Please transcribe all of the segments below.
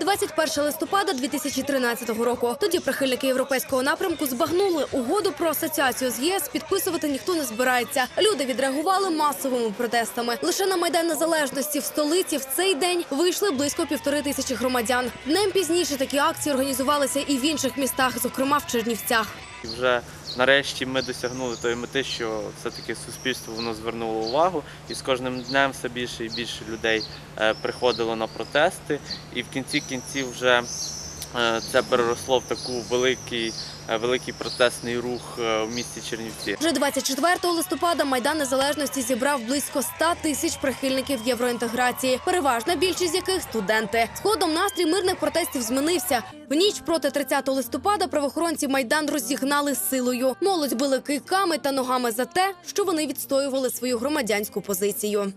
21 листопада 2013 року. Тоді прихильники європейського напрямку збагнули угоду про асоціацію з ЄС. Підписувати ніхто не збирається. Люди відреагували масовими протестами. Лише на майдан незалежності в столиці в цей день вийшли близько півтори тисячі громадян. Днем пізніше такі акції організувалися і в інших містах, зокрема в Чернівцях. І вже нарешті ми досягнули тої мети, що все-таки суспільство воно звернуло увагу, і з кожним днем все більше і більше людей е, приходило на протести. І в кінці кінців вже це переросло в таку великий, е, великий протестний рух е, в місті Чернівці. Вже 24 листопада майдан незалежності зібрав близько 100 тисяч прихильників євроінтеграції, переважна більшість з яких студенти. Згодом настрій мирних протестів змінився. В ніч проти 30 листопада правоохоронці майдан розігнали силою. Молодь били кийками та ногами за те, що вони відстоювали свою громадянську позицію.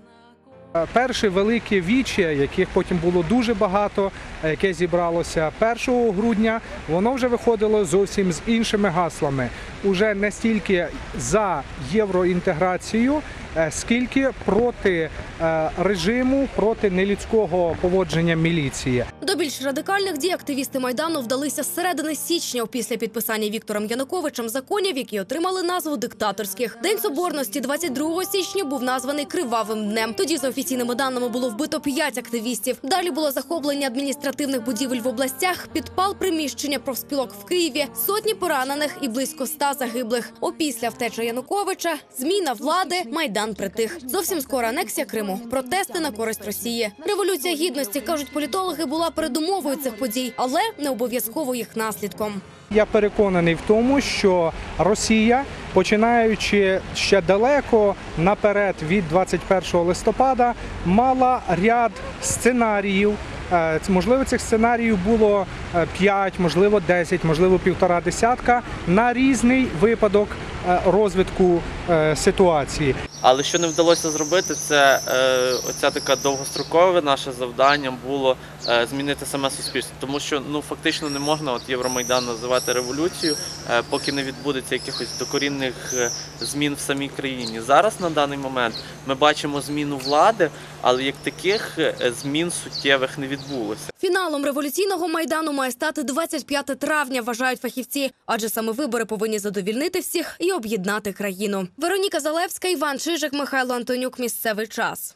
Перше велике віче, яких потім було дуже багато, е, яке зібралося 1 грудня, воно вже виходило зовсім з іншими гаслами. Уже не стільки за євроінтеграцію, е, скільки проти е, режиму, проти нелюдського поводження міліції. Більш радикальних дій активісти майдану вдалися з середини січня після підписання Віктором Януковичем законів, які отримали назву диктаторських. День соборності 22 січня був названий кривавим днем. Тоді за офіційними даними було вбито п'ять активістів. Далі було захоплення адміністративних будівель в областях, підпал приміщення профспілок в Києві, сотні поранених і близько ста загиблих. Опісля втеча Януковича, зміна влади, майдан притих. Зовсім скоро анексія Криму, протести на користь Росії. Революція гідності кажуть політологи була передумовою цих подій, але не обов'язково їх наслідком. Я переконаний в тому, що Росія, починаючи ще далеко наперед від 21 листопада, мала ряд сценаріїв. Е, Можливо, цих сценаріїв було 5, можливо, 10, можливо, півтора десятка на різний випадок е, розвитку е, ситуації. Але що не вдалося зробити, це е, оця така довгострокове наше завдання було е, змінити саме суспільство. Тому що ну фактично не можна от Євромайдан називати революцією, е, поки не відбудеться якихось докорінних е, змін в самій країні. Зараз на даний момент ми бачимо зміну влади, але як таких е, змін суттєвих не відбулося. Фіналом революційного майдану має стати 25 травня, вважають фахівці, адже саме вибори повинні задовільнити всіх і об'єднати країну. Вероніка Залевська, Іван Чижик, Михайло Антонюк. Місцевий час.